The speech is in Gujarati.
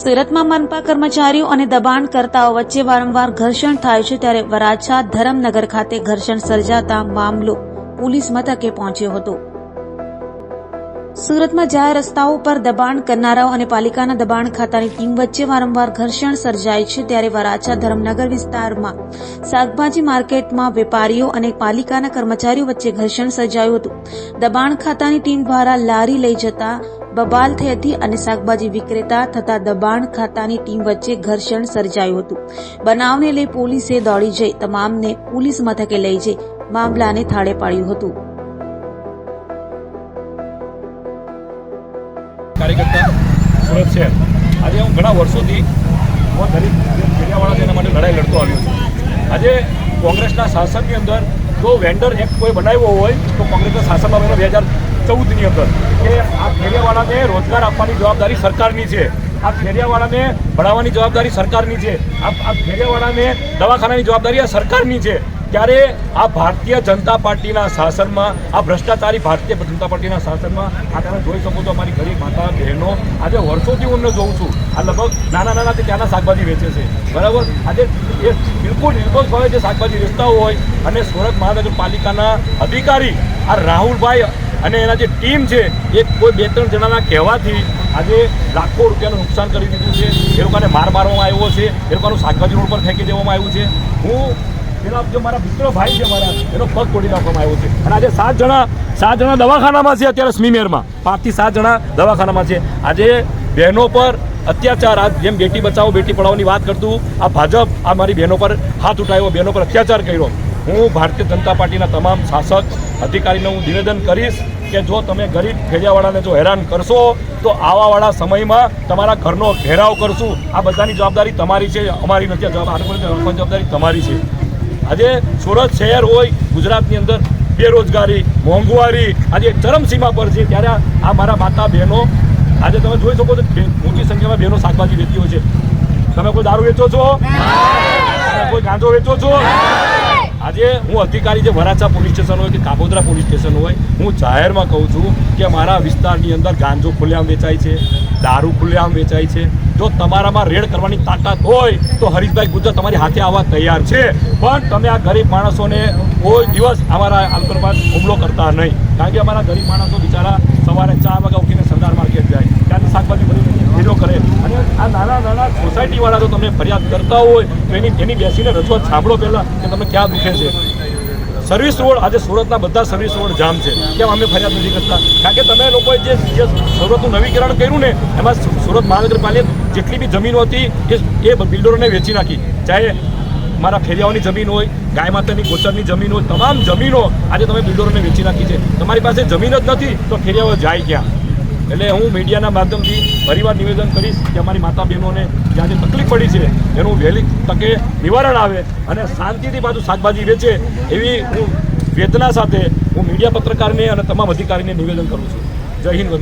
સુરતમાં મનપા કર્મચારીઓ અને દબાણકર્તાઓ વચ્ચે વારંવાર ઘર્ષણ થાય છે ત્યારે વરાછા ધરમનગર ખાતે ઘર્ષણ સર્જાતા મામલો પોલીસ મથકે પહોંચ્યો હતો. સુરતમાં જાહેર રસ્તાઓ પર દબાણ કરનારાઓ અને પાલિકાના દબાણ ખાતાની ટીમ વચ્ચે વારંવાર ઘર્ષણ સર્જાય છે ત્યારે વરાછા ધરમનગર વિસ્તારમાં શાકભાજી માર્કેટમાં વેપારીઓ અને પાલિકાના કર્મચારીઓ વચ્ચે ઘર્ષણ સર્જાયું હતું. દબાણ ખાતાની ટીમ દ્વારા લારી લઈ જતા બબાલ થઈ હતી અને શાકભાજી વિક્રેતા તથા દબાણ ખાતાની ટીમ વચ્ચે ઘર્ષણ સર્જાયું હતું. બનાવને લઈ પોલીસે દોડી જઈ તમામને પોલીસ મથકે લઈ જઈ મામલાને થાળે પાડ્યું હતું. આજે હું ઘણા વર્ષોથી તેના માટે લડાઈ લડતો આવ્યો છું. આજે કોંગ્રેસના શાસનની અંદર જો વેન્ડર એક્ટ કોઈ બનાવ્યો હોય, તો કોંગ્રેસના શાસનમાં બે હજાર ચૌદની અંદર. કે આ ફેરિયાવાળાને રોજગાર આપવાની જવાબદારી સરકારની છે. આ ફેરિયાવાળાને ભણાવવાની જવાબદારી સરકારની છે. આ આ ફેરિયાવાળાને દવાખાનાની જવાબદારી આ સરકારની છે. ત્યારે આ ભારતીય જનતા પાર્ટીના શાસનમાં, આ ભ્રષ્ટાચારી ભારતીય જનતા પાર્ટીના શાસનમાં આ તમે જોઈ શકો છો અમારી ગરીબ માતા બહેનો આજે વર્ષોથી હું એમને જોઉં છું. આ લગભગ નાના નાના ત્યાંના શાકભાજી વેચે છે. બરાબર? આજે એ બિલકુલ નિર્દોષભાવે જે શાકભાજી વેચતા હોય અને સુરત મહાનગરપાલિકાના અધિકારી આ રાહુલભાઈ અને એના જે ટીમ છે, એ કોઈ બે ત્રણ જણાના કહેવાથી આજે લાખો રૂપિયાનું નુકસાન કરી દીધું છે. એ લોકોને માર મારવામાં આવ્યો છે. એ લોકોનું શાકભાજી રોડ પર ફેંકી દેવામાં આવ્યું છે. હું પેલા જે મારા મિત્રો ભાઈ છે મારા, એનો પગ તોડી નાખવામાં આવ્યો છે. અને આજે સાત જણા સાત જણા દવાખાનામાં છે અત્યારે સ્મીમેરમાં. પાંચથી સાત જણા દવાખાનામાં છે. આજે બહેનો પર અત્યાચાર, આ જેમ બેટી બચાવો, બેટી પઢાઓની વાત કરતું આ ભાજપ આ મારી બહેનો પર હાથ ઉઠાવ્યો, બહેનો પર અત્યાચાર કર્યો. હું ભારતીય જનતા પાર્ટીના તમામ શાસક અધિકારીને હું નિવેદન કરીશ કે જો તમે ગરીબ ફેરિયાવાળાને જો હેરાન કરશો, તો આવાવાળા સમયમાં તમારા ઘરનો ઘેરાવ કરશું. આ બધાની જવાબદારી તમારી છે, અમારી નથી જવાબદારી તમારી છે. આજે સુરત શહેર હોય, ગુજરાતની અંદર બેરોજગારી, મોંઘવારી, આજે ચરમસીમા પર છે, ત્યારે આ- મારા માતા બહેનો આજે તમે જોઈ શકો છો મોટી સંખ્યામાં બહેનો શાકભાજી વેચતી હોય છે. તમે કોઈ દારૂ વેચો છો? તમે કોઈ ગાંજો વેચો છો? આજે હું અધિકારી જે વરાછા પોલીસ સ્ટેશન હોય કે કાપોદ્રા પોલીસ સ્ટેશન હોય, હું જાહેરમાં કહું છું કે મારા વિસ્તારની અંદર ગાંજો ખુલ્લેઆમ વેચાય છે, દારૂ ખુલ્લેઆમ વેચાય છે. જો તમારામાં રેડ કરવાની તાકાત હોય તો હરીશભાઈ ગુજર તમારી હાથે આવવા તૈયાર છે. પણ તમે આ ગરીબ માણસોને કોઈ દિવસ અમારા આંતરમાં હુમલો કરતા નહીં. કારણ કે અમારા ગરીબ માણસો બિચારા સવારે ચાર વાગે ઉઠીને સરદાર માર્કેટ જાય ત્યાંથી શાકભાજી ભરીને ભેજો કરે અને આ નાના નાના સોસાયટીવાળા જો તમને ફરિયાદ કરતા હોય, તો એની એની બેસીને રજૂઆત સાંભળો પહેલાં કે તમે ક્યાં દુખે છે. સર્વિસ રોડ, આજે સુરતના બધા સર્વિસ રોડ જામ છે. કેમ અમે ફરિયાદ નથી કરતા? કારણ કે તમે લોકોએ જે સુરતનું નવીકરણ કર્યું ને, એમાં સુરત મહાનગરપાલિકા જેટલી બી જમીનો હતી, એ એ બિલ્ડરોને વેચી નાખી. ચાહે મારા ફેરિયાઓની જમીન હોય, ગાય માતાની, ગોચરની જમીન હોય, તમામ જમીનો આજે તમે બિલ્ડરોને વેચી નાખી છે. તમારી પાસે જમીન જ નથી, તો ફેરિયાઓ જાય ક્યાં? એટલે હું મીડિયાના માધ્યમથી ફરીવાર નિવેદન કરીશ કે અમારી માતા બહેનોને જ્યાં જે તકલીફ પડી છે, એનું વહેલી તકે નિવારણ આવે અને શાંતિથી પાછું શાકભાજી વેચે એવી હું વેદના સાથે હું મીડિયા પત્રકારને અને તમામ અધિકારીને નિવેદન કરું છું. જય હિન્દ